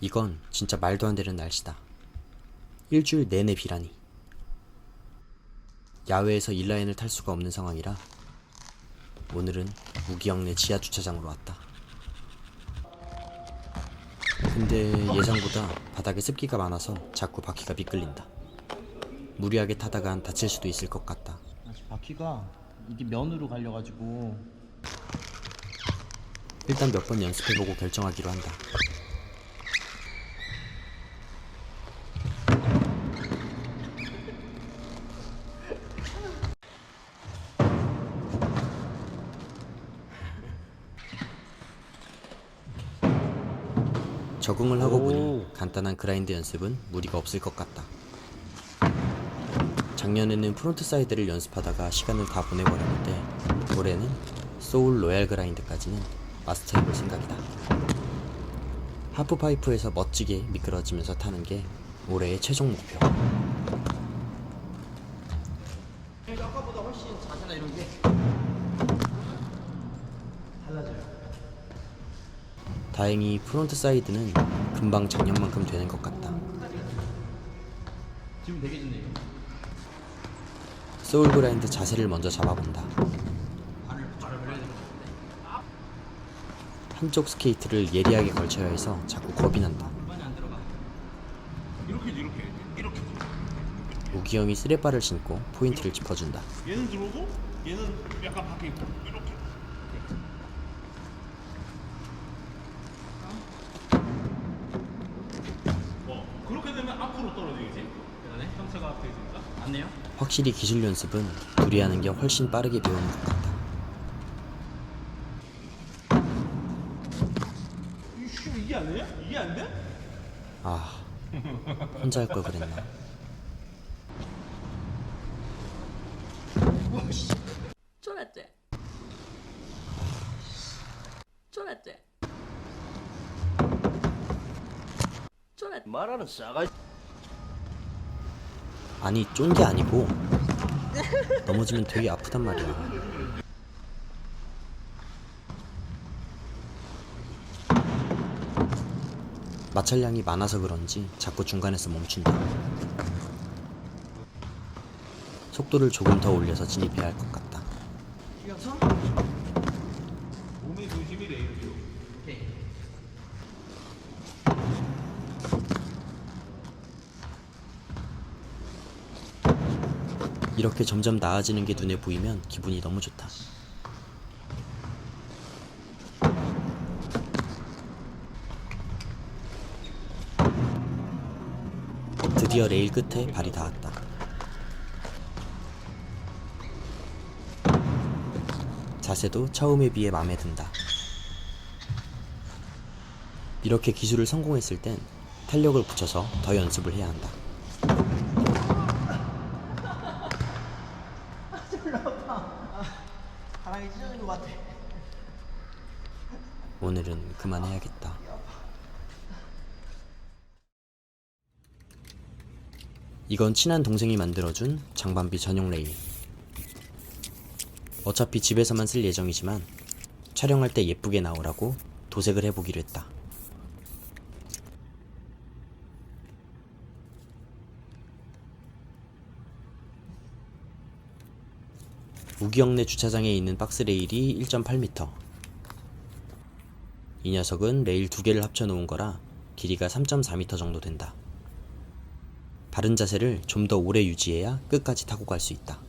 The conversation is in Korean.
이건 진짜 말도 안 되는 날씨다. 일주일 내내 비라니. 야외에서 인라인을 탈 수가 없는 상황이라 오늘은 무기영내 지하 주차장으로 왔다. 근데 예상보다 바닥에 습기가 많아서 자꾸 바퀴가 미끌린다. 무리하게 타다간 다칠 수도 있을 것 같다. 바퀴가 이게 면으로 갈려가지고 일단 몇 번 연습해보고 결정하기로 한다. 적응을 하고 보니 간단한 그라인드 연습은 무리가 없을 것 같다. 작년에는 프론트 사이드를 연습하다가 시간을 다 보내버렸는데 올해는 소울 로얄 그라인드까지는 마스터해볼 생각이다. 하프파이프에서 멋지게 미끄러지면서 타는 게 올해의 최종 목표. 아까보다 훨씬 자세나 이런 게 달라져요. 다행히 프론트 사이드는 금방 작년만큼 되는 것 같다. 지금 되게 좋네요. 소울 그라인드 자세를 먼저 잡아본다. 한쪽 스케이트를 예리하게 걸쳐야 해서 자꾸 겁이 난다. 이렇게 이렇게 이렇게 우기영이 쓰레빠를 신고 포인트를 짚어준다. 얘는 들어오고 얘는 약간 밖에 있고 이렇게 어 그렇게 되면 앞으로 떨어지겠지 대단해. 형체가 앞에 맞네요. 확실히 기술 연습은 둘이 하는 게 훨씬 빠르게 배우는 것 같다. 이씨 이게 안 되냐? 이게 안 돼? 아, 혼자 할 걸 그랬나? 쫄았지? 쫄았지? 쫄았지? 말하는 싸가지. 아니 쫀 게 아니고 넘어지면 되게 아프단 말이야. 마찰량이 많아서 그런지 자꾸 중간에서 멈춘다. 속도를 조금 더 올려서 진입해야 할 것 같다. 몸의 중심이래 이렇게 오케이. 이렇게 점점 나아지는 게 눈에 보이면 기분이 너무 좋다. 드디어 레일 끝에 발이 닿았다. 자세도 처음에 비해 마음에 든다. 이렇게 기술을 성공했을 땐 탄력을 붙여서 더 연습을 해야 한다. 바람이 찢어진 것 같아. 오늘은 그만해야겠다. 이건 친한 동생이 만들어준 장반비 전용 레일. 어차피 집에서만 쓸 예정이지만 촬영할 때 예쁘게 나오라고 도색을 해보기로 했다. 우기영내 주차장에 있는 박스 레일이 1.8m. 이 녀석은 레일 두 개를 합쳐 놓은 거라 길이가 3.4m 정도 된다. 바른 자세를 좀 더 오래 유지해야 끝까지 타고 갈 수 있다.